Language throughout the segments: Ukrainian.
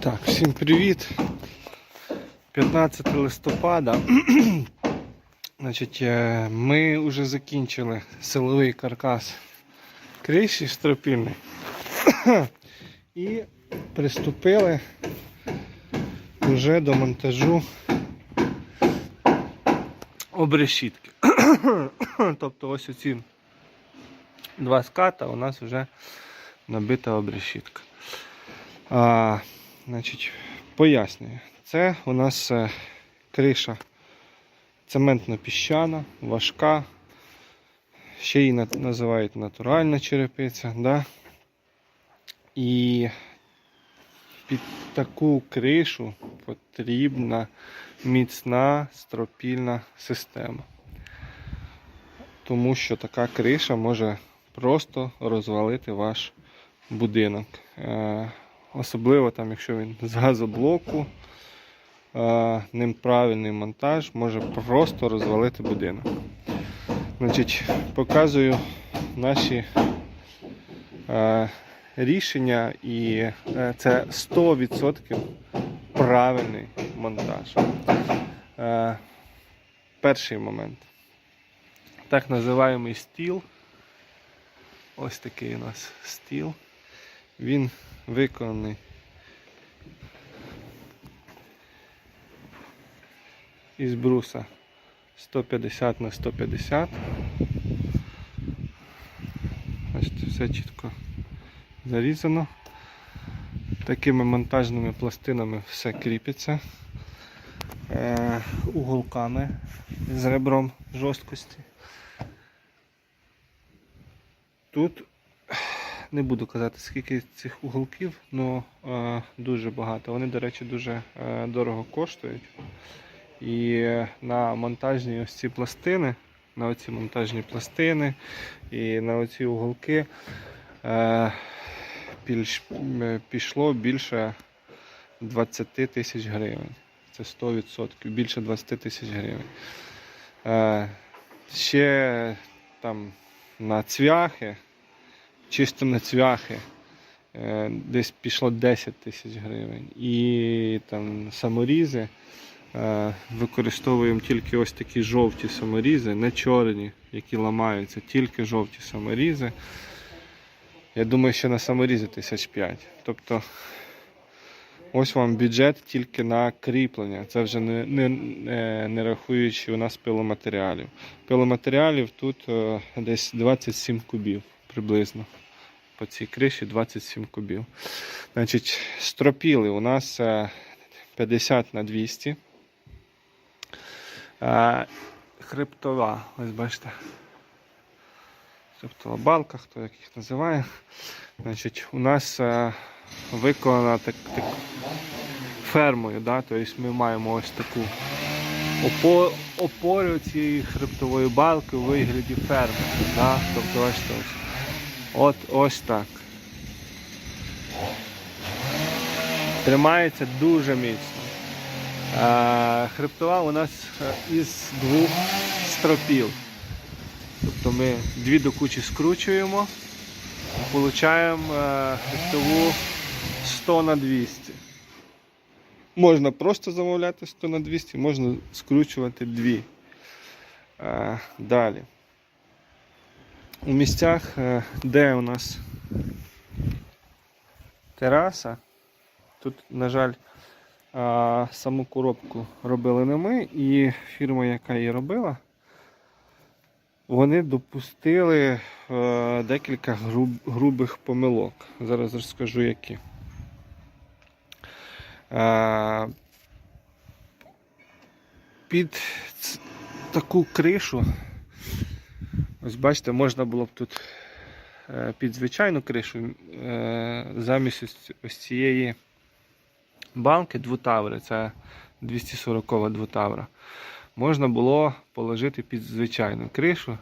Так, всім привіт. 15 листопада. Значить, е, ми вже закінчили силовий каркас криші стропільний і приступили вже до монтажу обрешітки. тобто ось оці два ската у нас вже набита обрешітка. Значить, пояснюю. Це у нас е, криша цементно-піщана, важка. Ще її називають натуральна черепиця. Да? І під таку кришу потрібна міцна стропільна система. Тому що така криша може просто розвалити ваш будинок. Особливо там, якщо він з газоблоку, е, неправильний монтаж може просто розвалити будинок. Значить, показую наші е, рішення, і е, це 100% правильний монтаж. Перший момент. Так називаємий стіл. Ось такий у нас стіл. Він виконаний із бруса 150 на 150. Бачите, все чітко зарізано. Такими монтажними пластинами все кріпиться. Е, уголками з ребром жорсткості. Тут не буду казати, скільки цих уголків, але дуже багато. Вони, до речі, дуже е, дорого коштують. І на монтажні ось ці пластини, на оці монтажні пластини і на оці уголки е, пішло більше 20 тисяч гривень. Це 100%, більше 20 тисяч гривень. Е, ще там на цвяхи, чисто на цвяхи, е, десь пішло 10 тисяч гривень. І там саморізи. е, Використовуємо тільки ось такі жовті саморізи, не чорні, які ламаються, тільки жовті саморізи. Я думаю, що на саморізи тисяч п'ять. Тобто ось вам бюджет тільки на кріплення. Це вже не, не, не, не рахуючи у нас пиломатеріалів. Пиломатеріалів тут е, десь 27 кубів приблизно. По цій криші 27 кубів. Значить, стропіли у нас е, 50 на 200. Е, Хребтова, ось бачите. Хребтова балка, хто як їх називає. Значить, у нас е, виконана так, так, фермою. Да? Тобто ми маємо ось таку опо, опору цієї хребтової балки у вигляді ферми. Да? Тобто ось, ось. От ось так. Тримається дуже міцно. Хребтова у нас е, із двох стропіл. Тобто ми дві до кучі скручуємо і получаємо е, хребтову 100 на 200. Можна просто замовляти 100 на 200, можна скручувати дві. Е, Далі. У місцях, е, де у нас тераса, тут, на жаль, саму коробку робили не ми, і фірма, яка її робила, вони допустили е, декілька груб, грубих помилок. Зараз розкажу які. Е, під таку кришу, ось бачите, можна було б тут е, під звичайну кришу е, замість ось, цієї банки двутаври, це 240 двутавра. Можна було положити під звичайну кришу,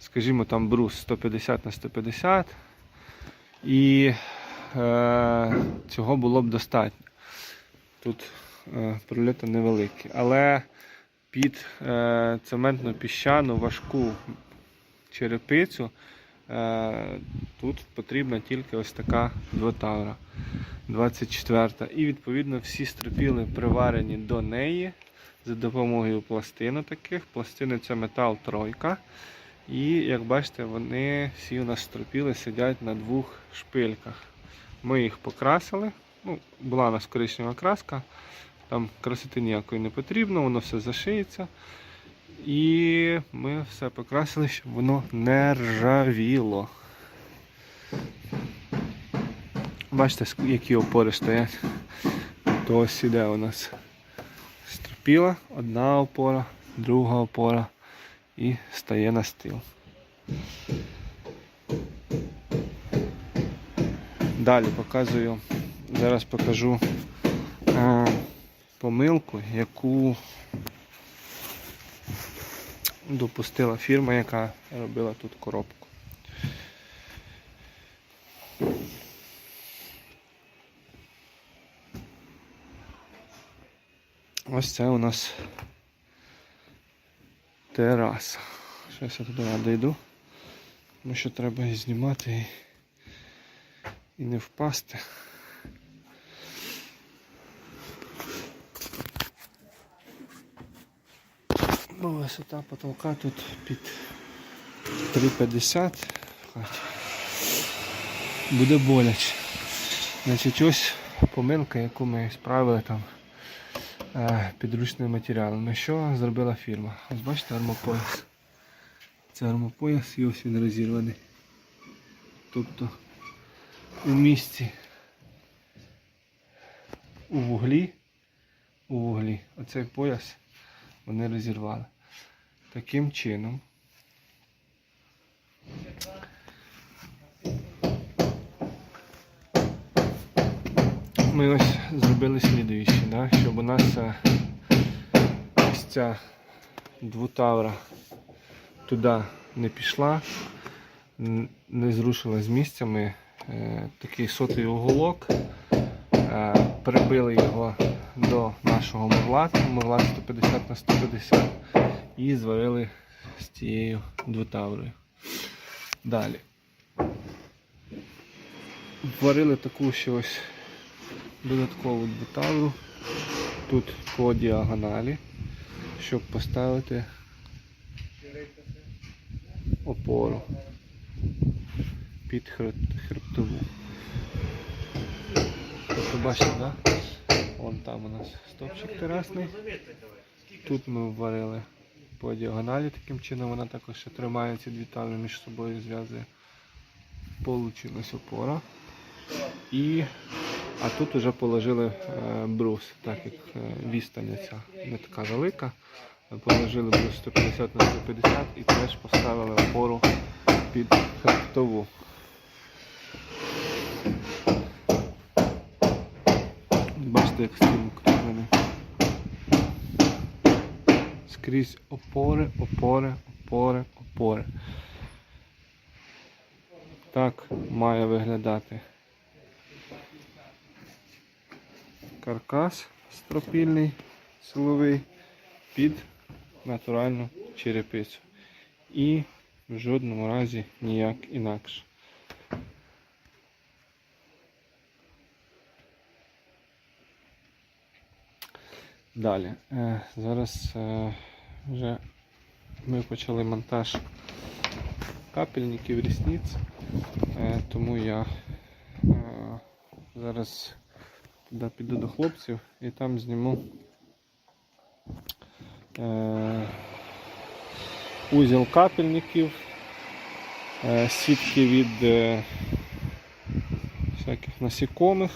скажімо, там брус 150 на 150, і е, цього було б достатньо. Тут е, прольоти невеликі, але під е, цементно-піщану важку черепицю е, тут потрібна тільки ось така двотавра. 24. І відповідно всі стропіли приварені до неї за допомогою пластин таких. Пластини це метал тройка. І як бачите, вони всі у нас стропіли сидять на двох шпильках. Ми їх покрасили. Ну, була у нас коричнева краска, там красоти ніякої не потрібно, воно все зашиється. І ми все покрасили, щоб воно не ржавіло. Бачите, які опори стоять. То ось іде у нас стропіла, одна опора, друга опора і стає на стіл. Далі показую, зараз покажу е, помилку, яку допустила фірма, яка робила тут коробку. Ось це у нас тераса. Щось я туди дойду. Тому що треба її знімати і не впасти. Ну, висота потолка тут під 3,50. Буде боляче. Значить, ось помилка, яку ми справили там е, підручними матеріалами. Що зробила фірма? Ось бачите армопояс. Це армопояс і ось він розірваний. Тобто у місці у вуглі, у вуглі, оцей пояс вони розірвали. Таким чином. Ми ось зробили слідуюче, да? щоб у нас е, ось ця двутавра туди не пішла, не зрушила з місця. Ми е, такий сотий уголок, е, прибили його до нашого мурлату, мурлат 150 на 150 і зварили з цією двутаврою. Далі. Варили таку ще ось додаткову двутавру тут по діагоналі, щоб поставити опору під хреб- хребтову. Тобто бачите, да? Вон там у нас стовпчик терасний. Тут ми варили по діагоналі, таким чином вона також ще тримає ці дві таври між собою зв'язує. Получилась опора. І а тут вже положили е, брус, так як е, відстань ця не така велика. Положили брус 150 на 150 і теж поставили опору під хребтову. Як стіл. Скрізь опори, опори, опори, опори. Так має виглядати каркас стропільний силовий під натуральну черепицю. І в жодному разі ніяк інакше. Далі. Е, зараз е, вже ми почали монтаж капельників рісниць, е, тому я зараз туди піду до хлопців і там зніму узіл капельників, сітки від всяких насікомих.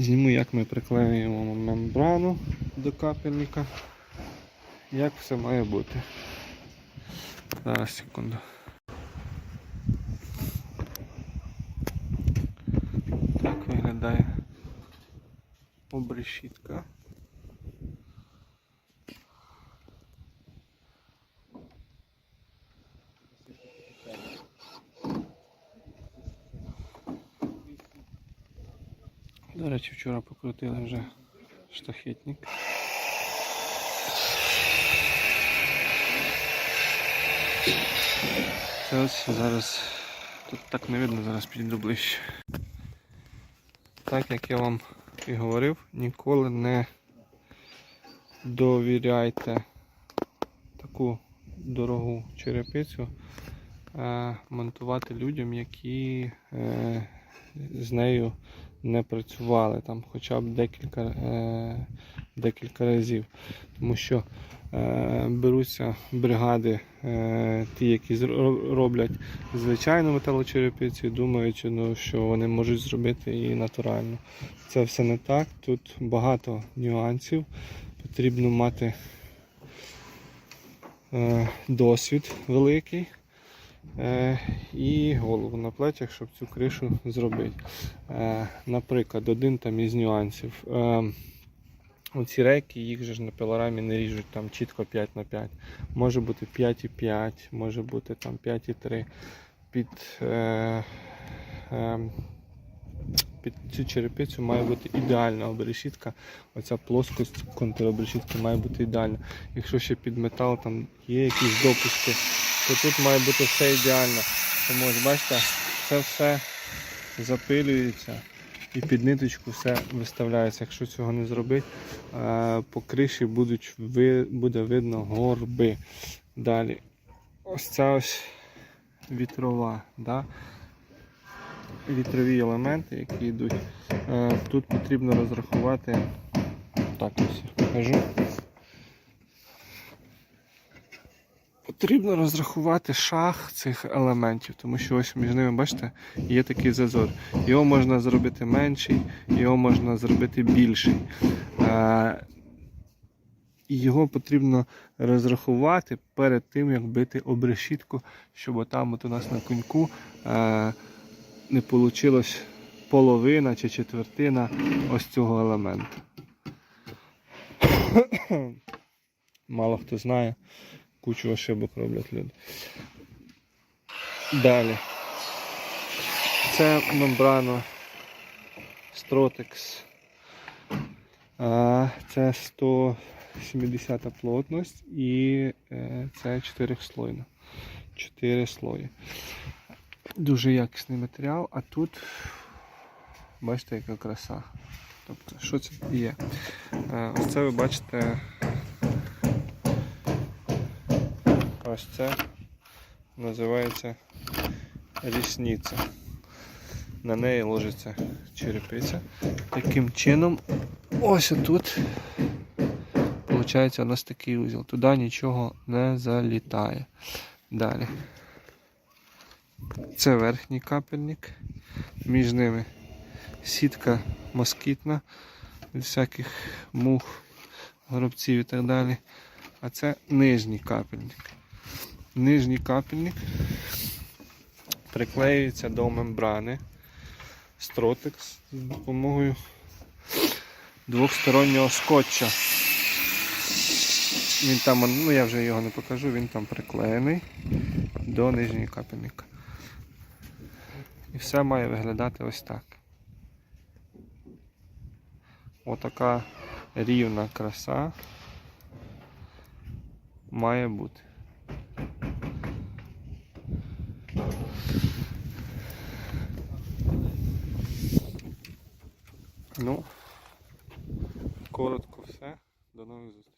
Зніму, як ми приклеюємо мембрану до капельника, як все має бути. Зараз секунду. Так виглядає обрешітка. До речі, вчора покрутили вже штахетник. Це ось зараз Тут так не видно, зараз підійду ближче. Так як я вам і говорив, ніколи не довіряйте таку дорогу черепицю монтувати людям, які е, з нею не працювали там хоча б декілька, е, декілька разів. Тому що е, беруться бригади, е, ті, які роблять звичайну металочерепицю, і думають, ну, що вони можуть зробити її натурально. Це все не так. Тут багато нюансів. Потрібно мати е, досвід великий і голову на плечах, щоб цю кришу зробити. Е, наприклад, один там із нюансів. Е, Оці рейки, їх же ж на пилорамі не ріжуть там чітко 5 на 5. Може бути 5,5, може бути там 5,3. Під, е, е, під цю черепицю має бути ідеальна обрешітка. Оця плоскость контробрешітки має бути ідеальна. Якщо ще під метал там є якісь допуски, то тут має бути все ідеально. Тому ось бачите, це все запилюється і під ниточку все виставляється. Якщо цього не зробити, е, по криші буде видно горби. Далі. Ось ця ось вітрова. Да? Вітрові елементи, які йдуть. Е, Тут потрібно розрахувати. Так ось покажу. Потрібно розрахувати шах цих елементів, тому що ось між ними, бачите, є такий зазор. Його можна зробити менший, його можна зробити більший. Е, його потрібно розрахувати перед тим, як бити обрешітку, щоб там от у нас на коньку е, не вийшло половина чи четвертина ось цього елементу. Мало хто знає, кучу ошибок роблять люди. Далі. Це мембрана Strotex. Це 170 плотність і е, це 4 слойна. 4 слої. Дуже якісний матеріал, а тут бачите, яка краса. Тобто, що це є? Е, Ось це ви бачите. Ось це називається рісниця. На неї ложиться черепиця. Таким чином, ось тут виходить у нас такий узіл. Туди нічого не залітає. Далі. Це верхній капельник. Між ними сітка москітна від всяких мух, горобців і так далі. А це нижній капельник. Нижній капельник приклеюється до мембрани стротекс з допомогою двохстороннього скотча. Він там, ну я вже його не покажу, він там приклеєний до нижньої капельника. І все має виглядати ось так. Отака рівна краса має бути. Ну, коротко все. До нових зустрічей.